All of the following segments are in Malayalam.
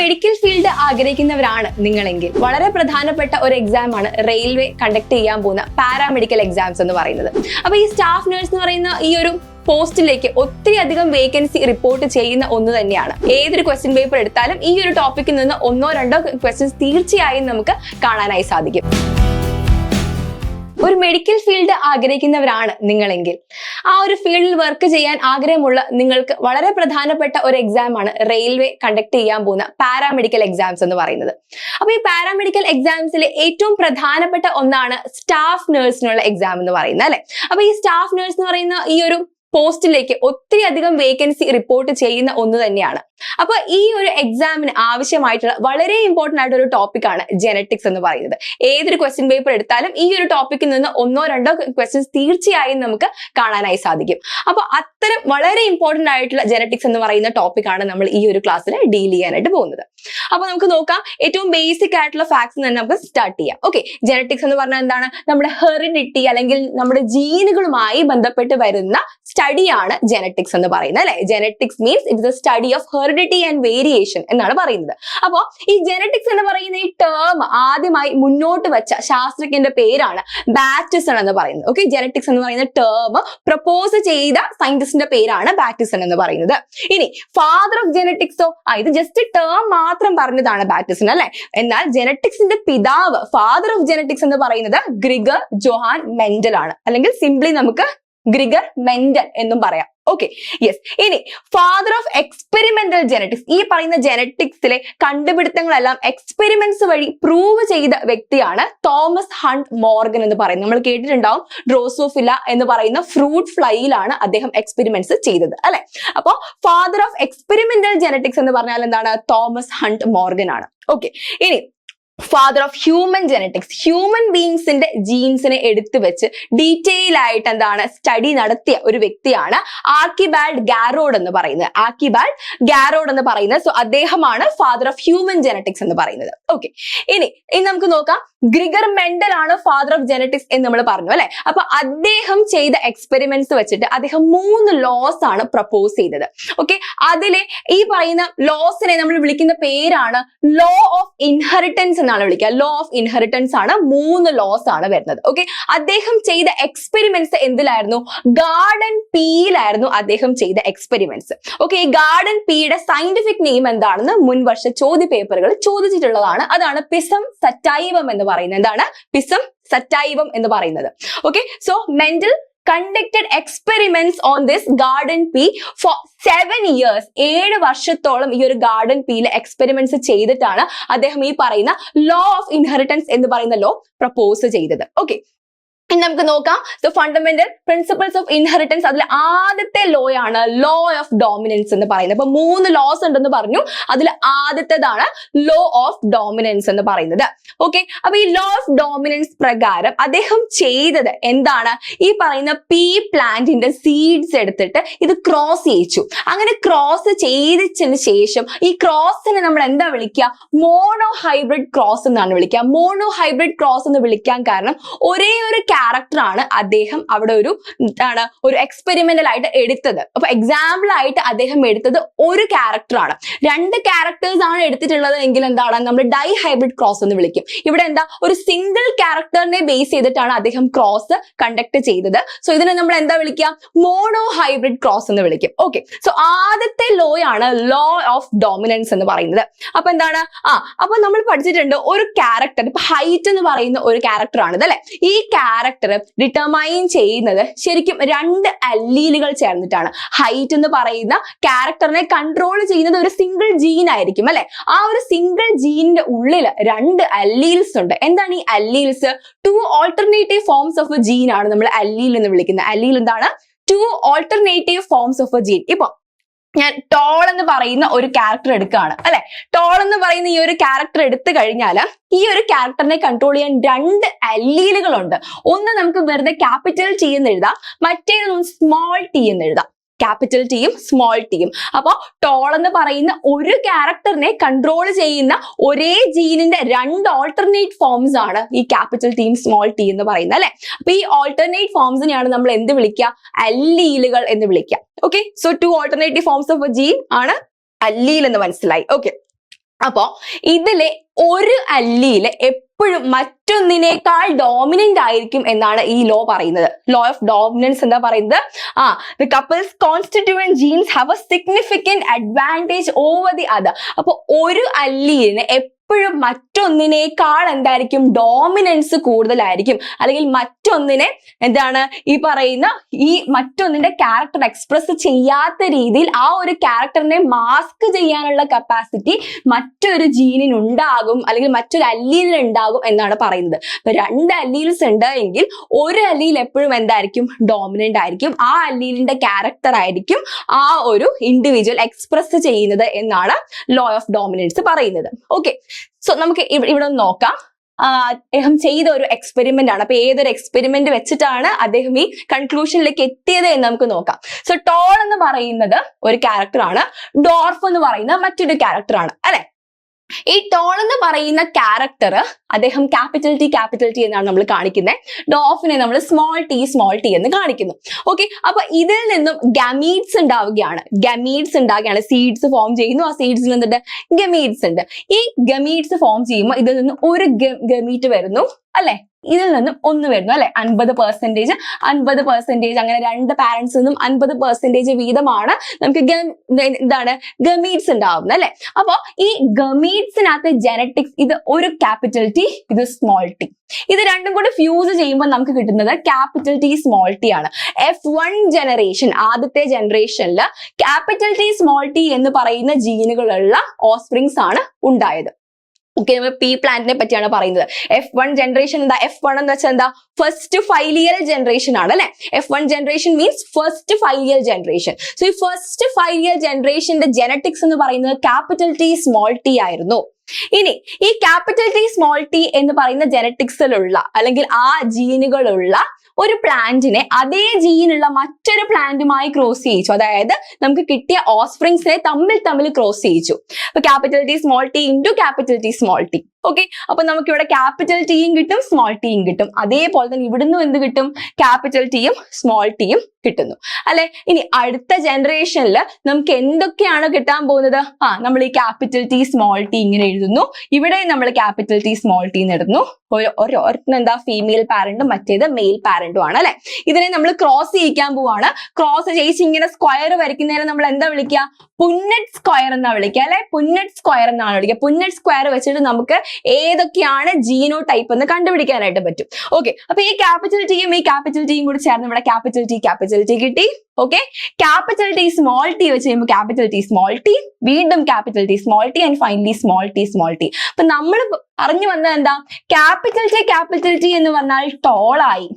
മെഡിക്കൽ ഫീൽഡ് ആഗ്രഹിക്കുന്നവരാണ് നിങ്ങളെങ്കിൽ. വളരെ പ്രധാനപ്പെട്ട ഒരു എക്സാം ആണ് റെയിൽവേ കണ്ടക്ട് ചെയ്യാൻ പോകുന്ന പാരാമെഡിക്കൽ എക്സാംസ് എന്ന് പറയുന്നത്. അപ്പൊ ഈ സ്റ്റാഫ് നഴ്സ് എന്ന് പറയുന്ന ഈ ഒരു പോസ്റ്റിലേക്ക് ഒത്തിരി അധികം വേക്കൻസി റിപ്പോർട്ട് ചെയ്യുന്ന ഒന്ന് തന്നെയാണ്. ഏതൊരു ക്വസ്റ്റ്യൻ പേപ്പർ എടുത്താലും ഈ ഒരു ടോപ്പിക്കിൽ നിന്ന് ഒന്നോ രണ്ടോ ക്വസ്റ്റ്യൻസ് തീർച്ചയായും നമുക്ക് കാണാനായി സാധിക്കും. ഒരു മെഡിക്കൽ ഫീൽഡ് ആഗ്രഹിക്കുന്നവരാണ് നിങ്ങളെങ്കിൽ. ആ ഒരു ഫീൽഡിൽ വർക്ക് ചെയ്യാൻ ആഗ്രഹമുള്ള നിങ്ങൾക്ക് വളരെ പ്രധാനപ്പെട്ട ഒരു എക്സാം ആണ് റെയിൽവേ കണ്ടക്ട് ചെയ്യാൻ പോകുന്ന പാരാമെഡിക്കൽ എക്സാംസ് എന്ന് പറയുന്നത്. അപ്പൊ ഈ പാരാമെഡിക്കൽ എക്സാംസിലെ ഏറ്റവും പ്രധാനപ്പെട്ട ഒന്നാണ് സ്റ്റാഫ് നേഴ്സിനുള്ള എക്സാം എന്ന് പറയുന്നത് അല്ലെ? അപ്പൊ ഈ സ്റ്റാഫ് നേഴ്സ് എന്ന് പറയുന്ന ഈ ഒരു പോസ്റ്റിലേക്ക് ഒത്തിരി അധികം വേക്കൻസി റിപ്പോർട്ട് ചെയ്യുന്ന ഒന്ന് തന്നെയാണ്. അപ്പൊ ഈ ഒരു എക്സാമിന് ആവശ്യമായിട്ടുള്ള വളരെ ഇമ്പോർട്ടന്റ് ആയിട്ടുള്ള ഒരു ടോപ്പിക്കാണ് ജനറ്റിക്സ് എന്ന് പറയുന്നത്. ഏതൊരു ക്വസ്റ്റ്യൻ പേപ്പർ എടുത്താലും ഈ ഒരു ടോപ്പിക്കിൽ നിന്ന് ഒന്നോ രണ്ടോ ക്വസ്റ്റ്യൻസ് തീർച്ചയായും നമുക്ക് കാണാനായി സാധിക്കും. അപ്പൊ അത്തരം വളരെ ഇമ്പോർട്ടന്റ് ആയിട്ടുള്ള ജനറ്റിക്സ് എന്ന് പറയുന്ന ടോപ്പിക്കാണ് നമ്മൾ ഈ ഒരു ക്ലാസ്സിൽ ഡീൽ ചെയ്യാനായിട്ട് പോകുന്നത്. അപ്പൊ നമുക്ക് നോക്കാം. ഏറ്റവും ബേസിക് ആയിട്ടുള്ള ഫാക്ട്സ് തന്നെ നമുക്ക് സ്റ്റാർട്ട് ചെയ്യാം. ഓക്കെ ജനറ്റിക്സ് എന്ന് പറഞ്ഞാൽ എന്താണ്? നമ്മുടെ ഹെറിഡിറ്റി അല്ലെങ്കിൽ നമ്മുടെ ജീനുകളുമായി ബന്ധപ്പെട്ട് വരുന്ന സ്റ്റഡിയാണ് ജെനറ്റിക്സ് എന്ന് പറയുന്നത് അല്ലെ? Genetics means it is study of heredity and variation എന്നാണ് പറയുന്നത്. അപ്പോ ഈ ജെനറ്റിക്സ് എന്ന് പറയുന്ന ഈ ടേം ആദ്യമായി മുന്നോട്ട് വെച്ച ശാസ്ത്രജ്ഞന്റെ പേരാണ് ബാറ്റിസൺ എന്ന് പറയുന്നത്. ഓക്കെ ജെനറ്റിക്സ് എന്ന് പറയുന്ന ടേം പ്രപ്പോസ് ചെയ്ത സയന്റിസ്റ്റിന്റെ പേരാണ് ബാറ്റിസൺ എന്ന് പറയുന്നത്. ഇനി ഫാദർ ഓഫ് ജെനറ്റിക്സോ ആ ഇത് ജസ്റ്റ് ടേം മാത്രം പറഞ്ഞതാണ് ബാറ്റിസൺ അല്ലെ? എന്നാൽ ജെനറ്റിക്സിന്റെ പിതാവ് ഫാദർ ഓഫ് ജെനറ്റിക്സ് എന്ന് പറയുന്നത് ഗ്രിഗർ ജോഹാൻ മെന്റൽ ആണ്. അല്ലെങ്കിൽ സിംപ്ലി നമുക്ക് ഗ്രിഗർ മെന്റൽ എന്നും പറയാം. ഓക്കെ യെസ് ഇനി ഫാദർ ഓഫ് എക്സ്പെരിമെന്റൽ ജെനറ്റിക്സ് ഈ പറയുന്ന ജെനറ്റിക്സിലെ കണ്ടുപിടുത്തങ്ങളെല്ലാം എക്സ്പെരിമെന്റ്സ് വഴി പ്രൂവ് ചെയ്ത വ്യക്തിയാണ് തോമസ് ഹണ്ട് മോർഗൻ എന്ന് പറയുന്നത്. നമ്മൾ കേട്ടിട്ടുണ്ടാവും. ഡ്രോസോഫില എന്ന് പറയുന്ന ഫ്രൂട്ട് ഫ്ലൈയിലാണ് അദ്ദേഹം എക്സ്പെരിമെന്റ്സ് ചെയ്തത് അല്ലെ? അപ്പോ ഫാദർ ഓഫ് എക്സ്പെരിമെന്റൽ ജെനറ്റിക്സ് എന്ന് പറഞ്ഞാൽ എന്താണ്? തോമസ് ഹണ്ട് മോർഗൻ ആണ്. ഓക്കെ ഇനി father of human genetics human ബീങ്സിന്റെ ജീൻസിനെ എടുത്തു വെച്ച് ഡീറ്റെയിൽ ആയിട്ട് എന്താണ് സ്റ്റഡി നടത്തിയ ഒരു വ്യക്തിയാണ് ആർക്കിബാൽഡ് ഗാരോഡ് എന്ന് പറയുന്നത്. ആർക്കിബാൽഡ് ഗാരോഡ് എന്ന് പറയുന്നത് സോ അദ്ദേഹമാണ് ഫാദർ ഓഫ് ഹ്യൂമൻ ജെനറ്റിക്സ് എന്ന് പറയുന്നത്. ഓക്കെ ഇനി ഇനി നമുക്ക് നോക്കാം. ഗ്രിഗർ മെൻഡൽ ആണ് ഫാദർ ഓഫ് ജെനറ്റിക്സ് എന്ന് നമ്മൾ പറഞ്ഞു അല്ലെ? അപ്പൊ അദ്ദേഹം ചെയ്ത എക്സ്പെരിമെന്റ്സ് വെച്ചിട്ട് അദ്ദേഹം മൂന്ന് ലോസ് ആണ് പ്രപ്പോസ് ചെയ്തത്. ഓക്കെ അതിലെ ഈ പറയുന്ന ലോസിനെ നമ്മൾ വിളിക്കുന്ന പേരാണ് ലോ ഓഫ് ഇൻഹെറിറ്റൻസ് എന്നാണ് വിളിക്കുക. ലോ ഓഫ് ഇൻഹെറിറ്റൻസ് ആണ് മൂന്ന് ലോസ് ആണ് വരുന്നത്. ഓക്കെ അദ്ദേഹം ചെയ്ത എക്സ്പെരിമെന്റ്സ് എന്തിലായിരുന്നു? ഗാർഡൻ പിയിലായിരുന്നു അദ്ദേഹം ചെയ്ത എക്സ്പെരിമെന്റ്സ് ഓക്കെ ഈ ഗാർഡൻ പിയുടെ സയന്റിഫിക് നെയിം എന്താണെന്ന് മുൻവർഷ ചോദ്യ പേപ്പറുകൾ ചോദിച്ചിട്ടുള്ളതാണ്. അതാണ് പിസം സറ്റൈവം എന്ന് പറയുന്നത്. എന്താണ്? പിസം സറ്റൈവം എന്ന് പറയുന്നത്. Okay so Mendel conducted experiments on this garden pea for seven years ഏഴ് വർഷത്തോളം ഈ ഒരു ഗാർഡൻ പിയിൽ എക്സ്പെരിമെന്റ്സ് ചെയ്തിട്ടാണ് അദ്ദേഹം ഈ പറയുന്ന ലോ ഓഫ് ഇൻഹെറിറ്റൻസ് എന്ന് പറയുന്ന ലോ പ്രപ്പോസ് ചെയ്തത്. ഓക്കെ ഇനി നമുക്ക് നോക്കാം. The fundamental principles of inheritance അതിൽ ആദ്യത്തെ ലോ ആണ് ലോ ഓഫ് ഡോമിനൻസ് എന്ന് പറയുന്നത്. അപ്പൊ മൂന്ന് ലോസ് ഉണ്ടെന്ന് പറഞ്ഞു. അതിൽ ആദ്യത്തേതാണ് ലോ ഓഫ് ഡോമിനൻസ് എന്ന് പറയുന്നത്. ഓക്കെ അപ്പൊ ഈ ലോ ഓഫ് ഡോമിനൻസ് പ്രകാരം അദ്ദേഹം ചെയ്തത് എന്താണ്? ഈ പറയുന്ന പീ പ്ലാന്റിന്റെ സീഡ്സ് എടുത്തിട്ട് ഇത് ക്രോസ് ചെയ്യിച്ചു. അങ്ങനെ ക്രോസ് ചെയ്തിച്ചതിന് ശേഷം ഈ ക്രോസിനെ നമ്മൾ എന്താ വിളിക്കുക? മോണോ ഹൈബ്രിഡ് ക്രോസ് എന്നാണ് വിളിക്കുക. മോണോ ഹൈബ്രിഡ് ക്രോസ് എന്ന് വിളിക്കാൻ കാരണം ഒരേ ഒരു ക്യാരക്ടർ ആണ് അദ്ദേഹം അവിടെ ഒരു എന്താണ് ഒരു എക്സ്പെരിമെന്റൽ ആയിട്ട് എടുത്തത്. അപ്പൊ എക്സാമ്പിൾ ആയിട്ട് അദ്ദേഹം എടുത്തത് ഒരു ക്യാരക്ടർ ആണ്. രണ്ട് ക്യാരക്ടേഴ്സ് ആണ് എടുത്തിട്ടുള്ളത് എങ്കിൽ എന്താണ് നമ്മൾ ഡൈ ഹൈബ്രിഡ് ക്രോസ് എന്ന് വിളിക്കും. ഇവിടെ എന്താ ഒരു സിംഗിൾ ക്യാരക്ടറിനെ ബേസ് ചെയ്തിട്ടാണ് അദ്ദേഹം ക്രോസ് കണ്ടക്ട് ചെയ്തത്. സോ ഇതിനെ നമ്മൾ എന്താ വിളിക്കുക? മോണോ ഹൈബ്രിഡ് ക്രോസ് എന്ന് വിളിക്കും. ഓക്കെ സോ ആദ്യത്തെ ലോ ആണ് ലോ ഓഫ് ഡോമിനൻസ് എന്ന് പറയുന്നത്. അപ്പൊ എന്താണ്? ആ അപ്പൊ നമ്മൾ പഠിച്ചിട്ടുണ്ട് ഒരു ക്യാരക്ടർ ഇപ്പൊ ഹൈറ്റ് എന്ന് പറയുന്ന ഒരു ക്യാരക്ടർ ആണ് അല്ലെ? ഈ ക്യാരക്ടർ ഡിറ്റർമൈൻ ചെയ്യുന്നത് ശരിക്കും രണ്ട് അല്ലീലുകൾ ചേർന്നിട്ടാണ്. ഹൈറ്റ് എന്ന് പറയുന്ന ക്യാരക്ടറിനെ കൺട്രോൾ ചെയ്യുന്നത് ഒരു സിംഗിൾ ജീൻ ആയിരിക്കും അല്ലെ? ആ ഒരു സിംഗിൾ ജീനിന്റെ ഉള്ളിൽ രണ്ട് അല്ലീൽസ് ഉണ്ട്. എന്താണ് ഈ alleles? Two alternative forms of gene ആണ് നമ്മൾ അല്ലീൽ എന്ന് വിളിക്കുന്നത്. അല്ലീൽ എന്താണ്? Two alternative forms of a gene ഇപ്പൊ ഞാൻ ടോൾ എന്ന് പറയുന്ന ഒരു ക്യാരക്ടർ എടുക്കുകയാണ് അല്ലെ? ടോൾ എന്ന് പറയുന്ന ഈ ഒരു ക്യാരക്ടർ എടുത്തു കഴിഞ്ഞാൽ ഈ ഒരു ക്യാരക്ടറിനെ കൺട്രോൾ ചെയ്യാൻ രണ്ട് അല്ലീലുകളുണ്ട്. ഒന്ന് നമുക്ക് വെറുതെ ക്യാപിറ്റൽ ടി എന്ന് എഴുതാം മറ്റേത് സ്മോൾ ടി എന്ന് എഴുതാം. ക്യാപിറ്റൽ ടിയും സ്മോൾ ടിയും അപ്പോൾ ടോൾ എന്ന് പറയുന്ന ഒരു ക്യാരക്ടറിനെ കൺട്രോൾ ചെയ്യുന്ന ഒരേ ജീനിന്റെ രണ്ട് ഓൾട്ടർനേറ്റ് ഫോംസ് ആണ് ഈ ക്യാപിറ്റൽ ടിയും സ്മോൾ ടി എന്ന് പറയുന്നത് അല്ലെ? അപ്പൊ ഈ ഓൾട്ടർനേറ്റ് ഫോംസിനെയാണ് നമ്മൾ എന്ത് വിളിക്കുക? അല്ലീലുകൾ എന്ന് വിളിക്കുക. Okay so two alternative forms of a gene ആണ് അല്ലീൽ എന്ന് മനസ്സിലായി. ഓക്കെ അപ്പോ ഇതിലെ ഒരു അല്ലീൽ എപ്പോഴും മറ്റൊന്നിനേക്കാൾ ഡോമിനന്റ് ആയിരിക്കും എന്നാണ് ഈ ലോ പറയുന്നത്. ലോ ഓഫ് ഡോമിനൻസ് എന്താ പറയുന്നത്? ആ the couples constituent genes have a significant advantage over the other അപ്പൊ ഒരു അല്ലീന് എപ്പോഴും മറ്റൊന്നിനേക്കാൾ എന്തായിരിക്കും? ഡോമിനൻസ് കൂടുതലായിരിക്കും. അല്ലെങ്കിൽ മറ്റൊന്നിനെ എന്താണ്? ഈ പറയുന്ന ഈ മറ്റൊന്നിന്റെ ക്യാരക്ടർ എക്സ്പ്രസ് ചെയ്യാത്ത രീതിയിൽ ആ ഒരു ക്യാരക്ടറിനെ മാസ്ക് ചെയ്യാനുള്ള കപ്പാസിറ്റി മറ്റൊരു ജീനിനുണ്ടാകും അല്ലെങ്കിൽ മറ്റൊരു അല്ലീനുണ്ടാകും എന്നാണ് പറയുന്നത്. അപ്പൊ രണ്ട് അല്ലീൽസ് ഉണ്ട് എങ്കിൽ ഒരു അല്ലീൽ എപ്പോഴും എന്തായിരിക്കും? ഡോമിനന്റ് ആയിരിക്കും. ആ അല്ലീലിന്റെ ക്യാരക്ടർ ആയിരിക്കും ആ ഒരു ഇൻഡിവിജ്വൽ എക്സ്പ്രസ് ചെയ്യുന്നത് എന്നാണ് ലോ ഓഫ് ഡോമിനൻസ് പറയുന്നത്. ഓക്കെ സോ നമുക്ക് ഇവ- ഇവിടെ ഒന്ന് നോക്കാം. അദ്ദേഹം ചെയ്ത ഒരു എക്സ്പെരിമെന്റ് ആണ്. അപ്പൊ ഏതൊരു എക്സ്പെരിമെന്റ് വെച്ചിട്ടാണ് അദ്ദേഹം ഈ കൺക്ലൂഷനിലേക്ക് എത്തിയത് എന്ന് നമുക്ക് നോക്കാം. സോ ടോൾ എന്ന് പറയുന്നത് ഒരു ക്യാരക്ടറാണ് ഡോർഫ് എന്ന് പറയുന്ന മറ്റൊരു ക്യാരക്ടറാണ് അല്ലെ? ഈ ടോൾ എന്ന് പറയുന്ന ക്യാരക്ടർ അദ്ദേഹം ക്യാപിറ്റൽ ടി ക്യാപിറ്റൽ ടി എന്നാണ് നമ്മൾ കാണിക്കുന്നത് ഡോഫിനെ നമ്മൾ സ്മോൾ ടി സ്മോൾ ടി എന്ന് കാണിക്കുന്നു. ഓക്കെ അപ്പൊ ഇതിൽ നിന്നും ഗമീഡ്സ് ഉണ്ടാവുകയാണ്. ഗമീഡ്സ് ഉണ്ടാവുകയാണ്. സീഡ്സ് ഫോം ചെയ്യുന്നു. ആ സീഡ്സിൽ നിന്നിട്ട് ഗമീഡ്സ് ഉണ്ട്. ഈ ഗമീഡ്സ് ഫോം ചെയ്യുമ്പോൾ ഇതിൽ നിന്ന് ഒരു ഗമീറ്റ് വരുന്നു അല്ലെ? ഇതിൽ നിന്നും ഒന്ന് വരുന്നു അല്ലെ? അൻപത് പെർസെന്റേജ് അൻപത് പെർസെന്റേജ് അങ്ങനെ രണ്ട് പാരന്റ്സ് നിന്നും അൻപത് പെർസെന്റേജ് വീതമാണ് നമുക്ക് എന്താണ്? ഗമീഡ്സ് ഉണ്ടാവുന്നത് അല്ലെ? അപ്പോ ഈ ഗമീഡ്സിനകത്ത് ജനറ്റിക്സ് ഇത് ഒരു ക്യാപിറ്റൽ ടി ഇത് സ്മോൾ ടി ഇത് രണ്ടും കൂടി ഫ്യൂസ് ചെയ്യുമ്പോൾ നമുക്ക് കിട്ടുന്നത് ക്യാപിറ്റൽ ടി സ്മോൾ ടി ആണ്. എഫ് വൺ ജനറേഷൻ ആദ്യത്തെ ജനറേഷനിൽ ക്യാപിറ്റൽ ടി സ്മോൾ ടി എന്ന് പറയുന്ന ജീനുകളുള്ള ഓസ്പ്രിങ്സ് ആണ് ഉണ്ടായത്. ഓക്കെ നമ്മൾ പി പ്ലാന്റിനെ പറ്റിയാണ് പറയുന്നത്. എഫ് വൺ ജനറേഷൻ എന്താ? എഫ് വൺ എന്ന് വെച്ചാൽ എന്താ? ഫസ്റ്റ് ഫൈലിയൽ ജനറേഷൻ ആണ് അല്ലെ? F one generation means first filial generation so ഈ ഫസ്റ്റ് ഫൈലിയൽ ജനറേഷന്റെ ജനറ്റിക്സ് എന്ന് പറയുന്നത് ക്യാപിറ്റൽ ടി സ്മോൾ ടി ആയിരുന്നു. ഇനി ഈ ക്യാപിറ്റൽ ടി സ്മോൾ ടി എന്ന് പറയുന്ന ജനറ്റിക്സിലുള്ള അല്ലെങ്കിൽ ആ ജീനുകളുള്ള ഒരു പ്ലാന്റിനെ അതേ ജീനുള്ള മറ്റൊരു പ്ലാന്റുമായി ക്രോസ് ചെയ്യിച്ചു. അതായത് നമുക്ക് കിട്ടിയ ഓസ്പ്രിങ്സിനെ തമ്മിൽ തമ്മിൽ ക്രോസ് ചെയ്യിച്ചു. അപ്പൊ capital T small T into capital T small T okay അപ്പൊ നമുക്ക് ഇവിടെ ക്യാപിറ്റൽ ടിയും കിട്ടും സ്മോൾ ടിയും കിട്ടും. അതേപോലെ തന്നെ ഇവിടുന്ന് എന്ത് കിട്ടും? ക്യാപിറ്റൽ ടിയും സ്മോൾ ടിയും കിട്ടുന്നു. അല്ലെ? ഇനി അടുത്ത ജനറേഷനിൽ നമുക്ക് എന്തൊക്കെയാണ് കിട്ടാൻ പോകുന്നത്? ആ നമ്മൾ ഈ ക്യാപിറ്റൽ ടി സ്മോൾ ടി ഇങ്ങനെ എഴുതുന്നു. ഇവിടെ നമ്മൾ ക്യാപിറ്റൽ ടി സ്മോൾ ടി എന്നിടുന്നു ഒരു ഒരു ഒരെണ്ണം എന്താ? ഫീമെയിൽ പാരന്റും മറ്റേത് മെയിൽ പാരന്റും ആണ് അല്ലെ? ഇതിനെ നമ്മൾ ക്രോസ് ചെയ്യിക്കാൻ പോവാണ്. ക്രോസ് ചെയ്യിച്ച് ഇങ്ങനെ സ്ക്വയർ വരയ്ക്കുന്നതിനെ നമ്മൾ എന്താ വിളിക്കുക? പുന്നറ്റ് സ്ക്വയർ എന്നാ വിളിക്കുക അല്ലെ? പുന്നറ്റ് സ്ക്വയർ എന്നാണ് വിളിക്കുക. പുന്നറ്റ് സ്ക്വയർ വെച്ചിട്ട് നമുക്ക് ഏതൊക്കെയാണ് ജീനോ ടൈപ്പ് എന്ന് കണ്ടുപിടിക്കാനായിട്ട് പറ്റും. ഓക്കെ അപ്പൊ ഈ ക്യാപിറ്റൽ ടിയും ഈ ക്യാപിറ്റൽ ടിയും കൂടി ചേർന്ന് ഇവിടെ ക്യാപിറ്റൽ ടി ക്യാപിറ്റൽ ടി കിട്ടി. Okay capital T small T വെച്ച് കഴിയുമ്പോൾ ക്യാപിറ്റൽ ടി സ്മോൾ ടി വീണ്ടും capital T small T and finally small T small T അപ്പൊ നമ്മൾ അറിഞ്ഞു വന്നത് എന്താ? ക്യാപിറ്റൽ ടി ക്യാപിറ്റൽ ടി എന്ന് പറഞ്ഞാൽ ടോളായി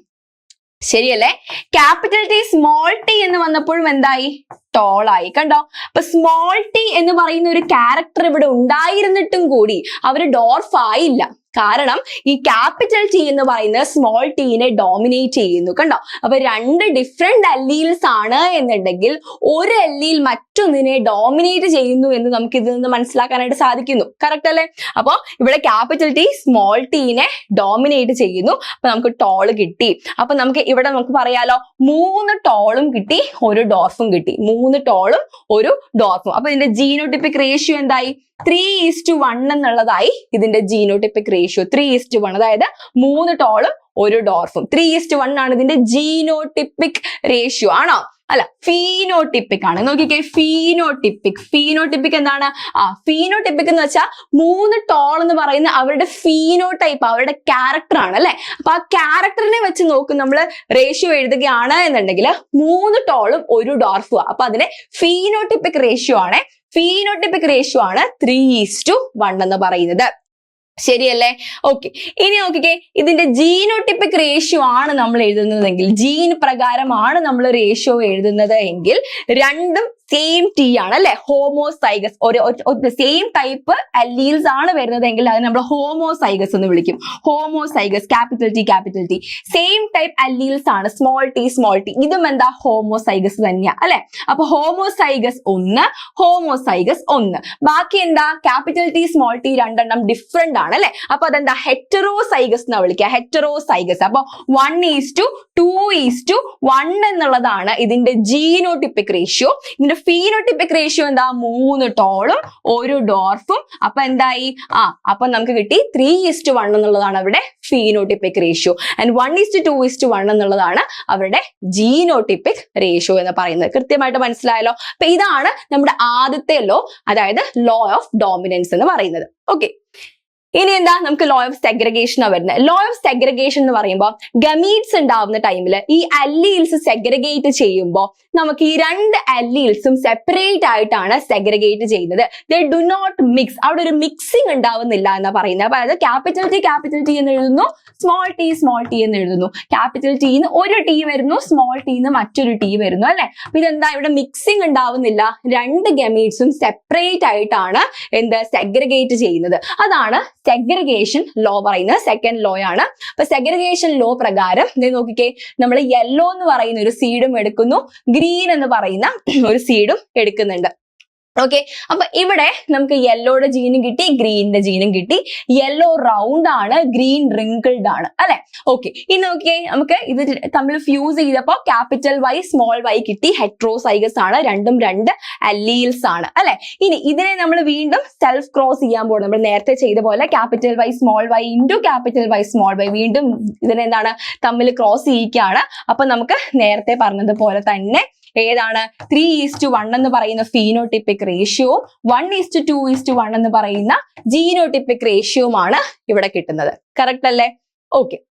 ശരിയല്ലേ? ക്യാപിറ്റൽ ടി സ്മോൾ ടി എന്ന് വന്നപ്പോഴും എന്തായി? ടോളായി കണ്ടോ? അപ്പൊ സ്മോൾ ടി എന്ന് പറയുന്ന ഒരു ക്യാരക്ടർ ഇവിടെ ഉണ്ടായിരുന്നിട്ടും കൂടി അവർ ഡോർഫ് ആയില്ല. കാരണം ഈ ക്യാപിറ്റൽ ടി എന്ന് പറയുന്നത് സ്മോൾ ടീനെ ഡോമിനേറ്റ് ചെയ്യുന്നു കണ്ടോ? അപ്പൊ രണ്ട് ഡിഫറെന്റ് അല്ലീൽസ് ആണ് എന്നുണ്ടെങ്കിൽ ഒരു അല്ലീൽ മറ്റൊന്നിനെ ഡോമിനേറ്റ് ചെയ്യുന്നു എന്ന് നമുക്ക് ഇതിൽ നിന്ന് മനസ്സിലാക്കാനായിട്ട് സാധിക്കുന്നു. കറക്റ്റ് അല്ലേ? അപ്പൊ ഇവിടെ ക്യാപിറ്റൽ ടി സ്മോൾ ടീനെ ഡോമിനേറ്റ് ചെയ്യുന്നു. അപ്പൊ നമുക്ക് ടോൾ കിട്ടി. അപ്പൊ നമുക്ക് ഇവിടെ നമുക്ക് പറയാലോ മൂന്ന് ടോളും കിട്ടി ഒരു ഡോർഫും കിട്ടി. മൂന്ന് ടോളും ഒരു ഡോർഫും അപ്പൊ ഇതിന്റെ ജീനോട്ടിപ്പിക് റേഷ്യോ എന്തായി? ത്രീ ഈസ്റ്റ് വൺ എന്നുള്ളതായി ഇതിന്റെ genotypic ratio three is to one അതായത് മൂന്ന് ടോളും ഒരു ഡോർഫും ത്രീ ഈസ്റ്റ് വൺ ആണ് ഇതിന്റെ ജീനോട്ടിപ്പിക് റേഷ്യോ ആണോ? അല്ല ഫീനോട്ടിപ്പിക് ആണ്. നോക്കിക്കേ ഫീനോട്ടിപ്പിക് ഫീനോട്ടിപ്പിക് എന്താണ്? ആ ഫീനോട്ടിപ്പിക് എന്ന് വെച്ചാൽ മൂന്ന് ടോൾ എന്ന് പറയുന്ന അവരുടെ ഫീനോ ടൈപ്പ് അവരുടെ ക്യാരക്ടർ ആണ് അല്ലെ? അപ്പൊ ആ ക്യാരക്ടറിനെ വെച്ച് നോക്കും നമ്മൾ റേഷ്യോ എഴുതുകയാണ് എന്നുണ്ടെങ്കിൽ മൂന്ന് ടോളും ഒരു ഡോർഫും അപ്പൊ അതിനെ ഫീനോട്ടിപ്പിക് റേഷ്യോ ആണ്. ഫീനോട്ടിപ്പിക് റേഷ്യോ ആണ് ത്രീ ഈസ് ടു വൺ എന്ന് പറയുന്നത്. ശരിയല്ലേ? ഓക്കെ ഇനി നോക്കിക്കേ ഇതിന്റെ ജീനോട്ടിപ്പിക് റേഷ്യോ ആണ് നമ്മൾ എഴുതുന്നതെങ്കിൽ ജീൻ പ്രകാരമാണ് നമ്മൾ റേഷ്യോ എഴുതുന്നത് എങ്കിൽ രണ്ടും സെയിം ടി ആണ് അല്ലെ? ഹോമോസൈഗസ് ഒരു സെയിം ടൈപ്പ് അല്ലീൽസ് ആണ് വരുന്നതെങ്കിൽ അത് നമ്മൾ ഹോമോസൈഗസ് എന്ന് വിളിക്കും. Homozygous capital T capital T same type alleles ആണ്. സ്മോൾ ടി സ്മോൾ ടി ഇതും എന്താ? ഹോമോസൈഗസ് തന്നെയാ അല്ലെ? അപ്പൊ ഹോമോസൈഗസ് ഒന്ന് ഹോമോസൈഗസ് ഒന്ന്. ബാക്കി എന്താ? ക്യാപിറ്റൽ ടി സ്മോൾ ടി രണ്ടെണ്ണം ഡിഫറെന്റ് ആണ് അല്ലെ? അപ്പൊ അതെന്താ? ഹെറ്ററോസൈഗസ് എന്നാ വിളിക്കുക. ഹെറ്ററോസൈഗസ് അപ്പൊ one is to two two is to എന്നുള്ളതാണ് ഇതിന്റെ ജീനോട്ടിപ്പിക് റേഷ്യോ ഇതിന്റെ ഫീനോട്ടിപ്പിക് റേഷ്യോ എന്താ? മൂന്ന് ടോളും ഒരു ഡോർഫും അപ്പൊ എന്തായി? ആ അപ്പൊ നമുക്ക് കിട്ടി ത്രീ ഇസ്റ്റ് വൺ എന്നുള്ളതാണ് അവരുടെ phenotypic ratio and one is to two is to one എന്നുള്ളതാണ് അവരുടെ ജീനോട്ടിപ്പിക് റേഷ്യോ എന്ന് പറയുന്നത്. കൃത്യമായിട്ട് മനസ്സിലായല്ലോ? അപ്പൊ ഇതാണ് നമ്മുടെ ആദ്യത്തെ ലോ അതായത് ലോ ഓഫ് ഡോമിനൻസ് എന്ന് പറയുന്നത്. ഓക്കെ ഇനി എന്താ നമുക്ക് ലോ ഓഫ് സെഗ്രഗേഷൻ വരുന്നത് ലോ ഓഫ് സെഗ്രഗേഷൻ എന്ന് പറയുമ്പോൾ ഗമീറ്റ്സ് ഉണ്ടാവുന്ന ടൈമിൽ ഈ അല്ലീൽസ് സെഗ്രഗേറ്റ് ചെയ്യുമ്പോൾ നമുക്ക് ഈ രണ്ട് അല്ലീൽസും സെപ്പറേറ്റ് ആയിട്ടാണ് സെഗ്രഗേറ്റ് ചെയ്യുന്നത്. ദ ഡു നോട്ട് മിക്സ് അവിടെ ഒരു മിക്സിംഗ് ഉണ്ടാവുന്നില്ല എന്നാ പറയുന്നത് അതായത് ക്യാപിറ്റൽ ടി ക്യാപിറ്റൽ ടി എന്ന് എഴുതുന്നു. സ്മോൾ ടി സ്മോൾ ടി എന്ന് എഴുതുന്നു. ക്യാപിറ്റൽ ടിന്ന് ഒരു ടി വരുന്നു. സ്മോൾ ടിന്ന് മറ്റൊരു ടി വരുന്നു അല്ലെ? അപ്പൊ ഇതെന്താ? ഇവിടെ മിക്സിംഗ് ഉണ്ടാവുന്നില്ല. രണ്ട് ഗമീറ്റ്സും സെപ്പറേറ്റ് ആയിട്ടാണ് എന്ത്? സെഗ്രഗേറ്റ് ചെയ്യുന്നത്. അതാണ് സെഗ്രഗേഷൻ ലോ പറയുന്നത് സെക്കൻഡ് ലോ ആണ് അപ്പൊ സെഗ്രഗേഷൻ ലോ പ്രകാരം നോക്കിക്കേ നമ്മൾ യെല്ലോ എന്ന് പറയുന്ന ഒരു സീഡും എടുക്കുന്നു ഗ്രീൻ എന്ന് പറയുന്ന ഒരു സീഡും എടുക്കുന്നുണ്ട്. ഓക്കെ അപ്പൊ ഇവിടെ നമുക്ക് യെല്ലോയുടെ ജീനും കിട്ടി ഗ്രീനിന്റെ ജീനും കിട്ടി. യെല്ലോ റൗണ്ട് ആണ് ഗ്രീൻ റിങ്കിൾഡ് ആണ് അല്ലെ? ഓക്കെ ഇനി നോക്കിയേ നമുക്ക് ഇത് തമ്മിൽ ഫ്യൂസ് ചെയ്തപ്പോ ക്യാപിറ്റൽ വൈ സ്മോൾ വൈ കിട്ടി. ഹെട്രോസൈഗസ് ആണ് രണ്ടും രണ്ട് അല്ലീൽസ് ആണ് അല്ലെ? ഇനി ഇതിനെ നമ്മൾ വീണ്ടും സെൽഫ് ക്രോസ് ചെയ്യാൻ പോകും നമ്മൾ നേരത്തെ ചെയ്ത പോലെ capital Y small Y into capital Y small Y വീണ്ടും ഇതിനെന്താണ് തമ്മിൽ ക്രോസ് ചെയ്യിക്കുകയാണ്. അപ്പൊ നമുക്ക് നേരത്തെ പറഞ്ഞതുപോലെ തന്നെ ഏതാണ്? ത്രീ ഈസ്റ്റ് വൺ എന്ന് പറയുന്ന phenotypic റേഷ്യോവും one is to two is to one എന്ന് പറയുന്ന ജീനോട്ടിപ്പിക് റേഷ്യോവുമാണ് ഇവിടെ കിട്ടുന്നത്. കറക്റ്റ് അല്ലേ? ഓക്കെ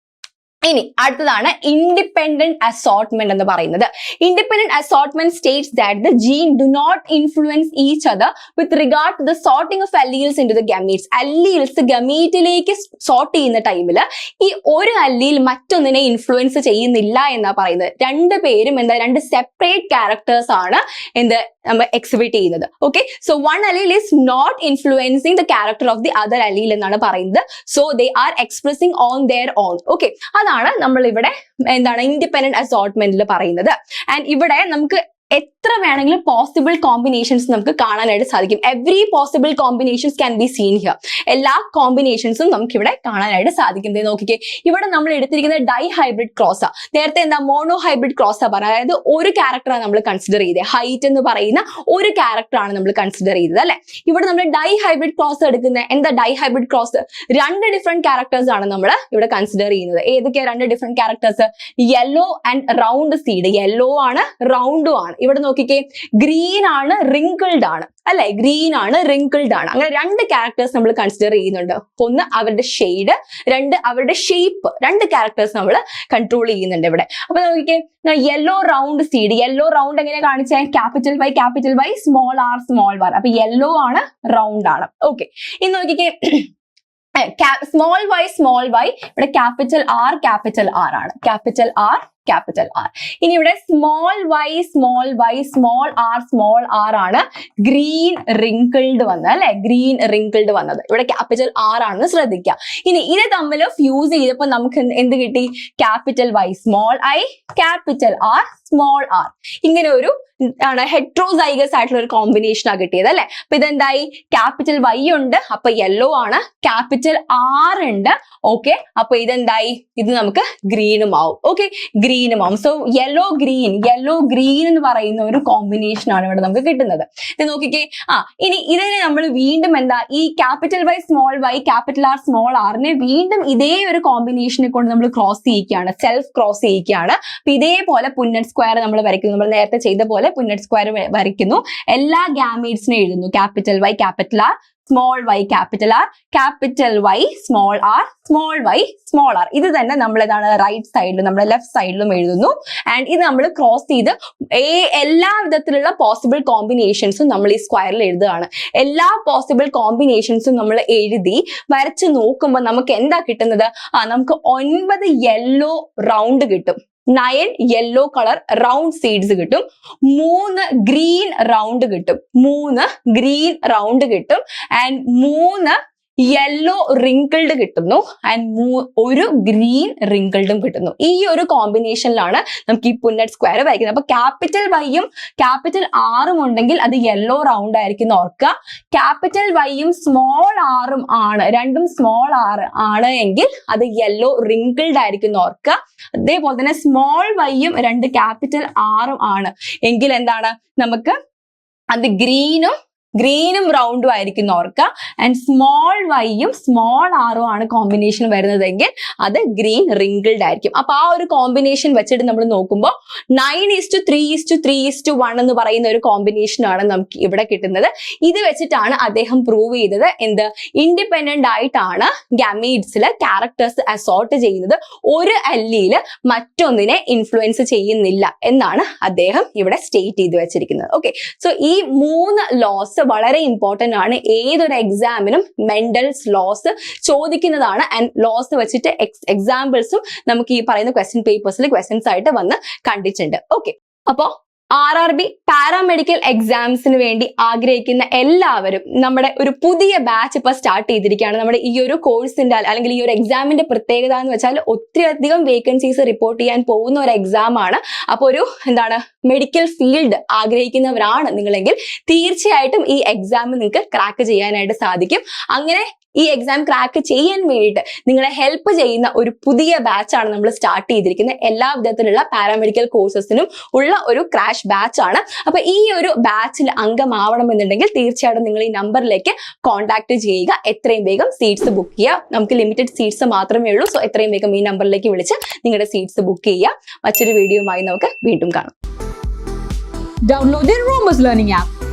ഇനി അടുത്തതാണ് ഇൻഡിപെൻഡന്റ് അസോർട്ട്മെന്റ് എന്ന് പറയുന്നത്. Independent assortment states that the gene do not influence each other with regard to the sorting of alleles into the gametes alleles ഗമീറ്റിലേക്ക് sort ചെയ്യുന്ന ടൈമിൽ ഈ ഒരു അല്ലീൽ മറ്റൊന്നിനെ ഇൻഫ്ലുവൻസ് ചെയ്യുന്നില്ല എന്നാണ് പറയുന്നത്. രണ്ട് പേരും എന്താ രണ്ട് സെപ്പറേറ്റ് ക്യാരക്ടേഴ്സ് ആണ് എന്ത് നമ്മൾ എക്സിബിറ്റ് ചെയ്യുന്നത്. Okay so one allele is not influencing the character of the other allele എന്നാണ് പറയുന്നത്. So they are expressing on there on okay അതാണ് നമ്മൾ ഇവിടെ എന്താണ് ഇൻഡിപെൻഡന്റ് അസോർട്ട്മെന്റിൽ പറയുന്നത്. ആൻഡ് ഇവിടെ നമുക്ക് എത്ര വേണമെങ്കിലും പോസിബിൾ കോമ്പിനേഷൻസ് നമുക്ക് കാണാനായിട്ട് സാധിക്കും. Every possible combinations can be seen here എല്ലാ കോമ്പിനേഷൻസും നമുക്ക് ഇവിടെ കാണാനായിട്ട് സാധിക്കും. നോക്കിക്കേ. ഇവിടെ നമ്മൾ എടുത്തിരിക്കുന്ന ഡൈ ഹൈബ്രിഡ് ക്രോസാ നേരത്തെ എന്താ? മോണോ ഹൈബ്രിഡ് ക്രോസാ പറഞ്ഞത്. അതായത് ഒരു ക്യാരക്ടറാണ് നമ്മൾ കൺസിഡർ ചെയ്തത്. ഹൈറ്റ് എന്ന് പറയുന്ന ഒരു ക്യാരക്ടറാണ് നമ്മൾ കൺസിഡർ ചെയ്തത് അല്ലെ? ഇവിടെ നമ്മൾ ഡൈ ഹൈബ്രിഡ് ക്രോസ് എടുക്കുന്ന എന്താ ഡൈ ഹൈബ്രിഡ് ക്രോസ് രണ്ട് ഡിഫറെന്റ് ക്യാരക്ടേഴ്സ് ആണ് നമ്മൾ ഇവിടെ കൺസിഡർ ചെയ്യുന്നത്. ഏതൊക്കെയാണ് രണ്ട് different characters yellow and round seed yellow ആണ് റൗണ്ടും ആണ്. ഇവിടെ നോക്കിക്കേ ഗ്രീൻ ആണ് റിങ്കിൾഡ് ആണ്. അല്ലെ? ഗ്രീൻ ആണ് റിങ്കിൾഡ് ആണ്. അങ്ങനെ രണ്ട് ക്യാരക്ടേഴ്സ് നമ്മൾ കൺസിഡർ ചെയ്യുന്നുണ്ട്. ഒന്ന് അവരുടെ ഷെയ്ഡ് രണ്ട് അവരുടെ ഷേപ്പ് രണ്ട് ക്യാരക്ടേഴ്സ് നമ്മൾ കൺട്രോൾ ചെയ്യുന്നുണ്ട് ഇവിടെ. അപ്പൊ നോക്കിക്കേ yellow round seed yellow round എങ്ങനെ കാണിച്ചാൽ capital Y capital Y small R small R അപ്പൊ യെല്ലോ ആണ് റൗണ്ട് ആണ്. ഓക്കെ ഇനി നോക്കിക്കേ സ്മോൾ വൈ സ്മോൾ വൈ ഇവിടെ ക്യാപിറ്റൽ ആർ ക്യാപിറ്റൽ ആർ ആണ്. ക്യാപിറ്റൽ ആർ ക്യാപിറ്റൽ ആർ ഇനി ഇവിടെ small Y small Y small R small R ആണ് ഗ്രീൻ റിങ്കിൾഡ് വന്നത് അല്ലെ? ഗ്രീൻ റിങ്കിൾഡ് വന്നത്. ഇവിടെ ക്യാപിറ്റൽ ആർ ആണെന്ന് ശ്രദ്ധിക്കുക ഇനി ഇത് തമ്മിൽ ഫ്യൂസ് ചെയ്തപ്പോൾ നമുക്ക് എന്ത് കിട്ടി? Capital Y small y capital R small R ഇങ്ങനെ ഒരു ആണ് ഹെട്രോസൈഗസ് ആയിട്ടുള്ള ഒരു കോമ്പിനേഷൻ ആ കിട്ടിയത് അല്ലെ? അപ്പൊ ഇതെന്തായി? ക്യാപിറ്റൽ വൈ ഉണ്ട് അപ്പൊ യെല്ലോ ആണ്. ക്യാപിറ്റൽ ആർ ഉണ്ട് ഓക്കെ അപ്പൊ ഇതെന്തായി? ഇത് നമുക്ക് ഗ്രീനും ആവും ഓക്കെ ഗ്രീനും ആവും so yellow green yellow green എന്ന് പറയുന്ന ഒരു കോമ്പിനേഷൻ ആണ് ഇവിടെ നമുക്ക് കിട്ടുന്നത്. ഇത് നോക്കിക്കേ. ആ ഇനി ഇതിനെ നമ്മൾ വീണ്ടും എന്താ ഈ capital Y small Y capital R small ആറിനെ വീണ്ടും ഇതേ ഒരു കോമ്പിനേഷനെ കൊണ്ട് നമ്മൾ ക്രോസ് ചെയ്യിക്കുകയാണ് സെൽഫ് ക്രോസ് ചെയ്യിക്കുകയാണ്. അപ്പൊ ഇതേപോലെ പുന്നറ്റ് സ്ക്വയർ നമ്മൾ വരയ്ക്കുന്നു. നമ്മൾ നേരത്തെ ചെയ്ത പോലെ പുന്നറ്റ് സ്ക്വയർ വരയ്ക്കുന്നു. എല്ലാ ഗാമീഡ്സിനെ എഴുതുന്നു. Capital Y capital R small Y capital R capital Y small R small Y small R ഇത് തന്നെ നമ്മൾ ഏതാണ് റൈറ്റ് സൈഡിലും നമ്മുടെ ലെഫ്റ്റ് സൈഡിലും എഴുതുന്നു. ആൻഡ് ഇത് നമ്മൾ ക്രോസ് ചെയ്ത് എല്ലാ വിധത്തിലുള്ള പോസിബിൾ കോമ്പിനേഷൻസും നമ്മൾ ഈ സ്ക്വയറിൽ എഴുതുകയാണ്. എല്ലാ പോസിബിൾ കോമ്പിനേഷൻസും നമ്മൾ എഴുതി വരച്ച് നോക്കുമ്പോൾ നമുക്ക് എന്താ കിട്ടുന്നത്? ആ നമുക്ക് ഒൻപത് യെല്ലോ റൗണ്ട് കിട്ടും. Nine yellow colour round seeds കിട്ടും. മൂന്ന് ഗ്രീൻ റൗണ്ട് കിട്ടും. മൂന്ന് ഗ്രീൻ റൗണ്ട് കിട്ടും. ആൻഡ് മൂന്ന് യെല്ലോ റിങ്കിൾഡ് കിട്ടുന്നു. ആൻഡ് ഒരു ഗ്രീൻ റിങ്കിൾഡും കിട്ടുന്നു. ഈ ഒരു കോമ്പിനേഷനിലാണ് നമുക്ക് ഈ പുന്നറ്റ് സ്ക്വയർ വരയ്ക്കുന്നത്. അപ്പൊ ക്യാപിറ്റൽ വൈയും ക്യാപിറ്റൽ ആറും ഉണ്ടെങ്കിൽ അത് യെല്ലോ റൗണ്ട് ആയിരിക്കും ഓർക്കുക. ക്യാപിറ്റൽ വൈയും സ്മോൾ ആറും ആണ്. രണ്ടും സ്മോൾ ആറ് ആണ് എങ്കിൽ അത് യെല്ലോ റിങ്കിൾഡ് ആയിരിക്കും ഓർക്കുക. അതേപോലെ തന്നെ സ്മോൾ വൈയും രണ്ട് ക്യാപിറ്റൽ ആറും ആണ്. എങ്കിൽ എന്താണ്? നമുക്ക് അത് ഗ്രീനും ഗ്രീനും റൗണ്ടും ആയിരിക്കും ഓർക്ക. ആൻഡ് സ്മോൾ വൈയും സ്മോൾ ആറും ആണ് കോമ്പിനേഷൻ വരുന്നതെങ്കിൽ അത് ഗ്രീൻ റിങ്കിൾഡ് ആയിരിക്കും. അപ്പൊ ആ ഒരു കോമ്പിനേഷൻ വെച്ചിട്ട് നമ്മൾ നോക്കുമ്പോൾ nine is to three is to three is to one എന്ന് പറയുന്ന ഒരു കോമ്പിനേഷൻ ആണ് നമുക്ക് ഇവിടെ കിട്ടുന്നത്. ഇത് വെച്ചിട്ടാണ് അദ്ദേഹം പ്രൂവ് ചെയ്തത്. എന്ത്? ഇൻഡിപെൻഡന്റ് ആയിട്ടാണ് ഗാമീഡ്സിൽ ക്യാരക്ടേഴ്സ് അസോർട്ട് ചെയ്യുന്നത്. ഒരു അല്ലിയിൽ മറ്റൊന്നിനെ ഇൻഫ്ലുവൻസ് ചെയ്യുന്നില്ല എന്നാണ് അദ്ദേഹം ഇവിടെ സ്റ്റേറ്റ് ചെയ്ത് വെച്ചിരിക്കുന്നത്. ഓക്കെ സോ ഈ മൂന്ന് ലോസ് വളരെ ഇമ്പോർട്ടന്റ് ആണ്. ഏതൊരു എക്സാമിനും മെന്റൽസ് ലോസ് ചോദിക്കുന്നതാണ്. ആൻഡ് ലോസ് വെച്ചിട്ട് എക്സാമ്പിൾസും നമുക്ക് ഈ പറയുന്ന ക്വസ്റ്റ്യൻ പേപ്പേഴ്സിൽ ക്വസ്റ്റ്യൻസ് ആയിട്ട് വന്ന് കണ്ടിട്ടുണ്ട്. ഓക്കെ അപ്പോ ആർ ആർ ബി പാരാമെഡിക്കൽ എക്സാംസിന് വേണ്ടി ആഗ്രഹിക്കുന്ന എല്ലാവരും നമ്മുടെ ഒരു പുതിയ ബാച്ച് ഇപ്പൊ സ്റ്റാർട്ട് ചെയ്തിരിക്കുകയാണ്. നമ്മുടെ ഈ ഒരു കോഴ്സിന്റെ അല്ലെങ്കിൽ ഈ ഒരു എക്സാമിന്റെ പ്രത്യേകത എന്ന് വെച്ചാൽ ഒത്തിരി അധികം വേക്കൻസീസ് റിപ്പോർട്ട് ചെയ്യാൻ പോകുന്ന ഒരു എക്സാം ആണ്. അപ്പോൾ ഒരു എന്താണ് മെഡിക്കൽ ഫീൽഡ് ആഗ്രഹിക്കുന്നവരാണ് നിങ്ങളെങ്കിൽ തീർച്ചയായിട്ടും ഈ എക്സാം നിങ്ങൾക്ക് ക്രാക്ക് ചെയ്യാനായിട്ട് സാധിക്കും. അങ്ങനെ ഈ എക്സാം ക്രാക്ക് ചെയ്യാൻ വേണ്ടിയിട്ട് നിങ്ങളെ ഹെൽപ്പ് ചെയ്യുന്ന ഒരു പുതിയ ബാച്ചാണ് നമ്മൾ സ്റ്റാർട്ട് ചെയ്തിരിക്കുന്നത്. എല്ലാ വിധത്തിലുള്ള പാരാമെഡിക്കൽ കോഴ്സസിനും ഉള്ള ഒരു ക്രാഷ് ബാച്ച് ആണ്. അപ്പൊ ഈ ഒരു ബാച്ചിൽ അംഗമാവണമെന്നുണ്ടെങ്കിൽ തീർച്ചയായിട്ടും നിങ്ങൾ ഈ നമ്പറിലേക്ക് കോൺടാക്ട് ചെയ്യുക. എത്രയും വേഗം സീറ്റ്സ് ബുക്ക് ചെയ്യുക. നമുക്ക് ലിമിറ്റഡ് സീറ്റ്സ് മാത്രമേ ഉള്ളൂ. സോ എത്രയും വേഗം ഈ നമ്പറിലേക്ക് വിളിച്ച് നിങ്ങളുടെ സീറ്റ്സ് ബുക്ക് ചെയ്യുക. മറ്റൊരു വീഡിയോയുമായി നമുക്ക് വീണ്ടും കാണാം. Download the Romus Learning app.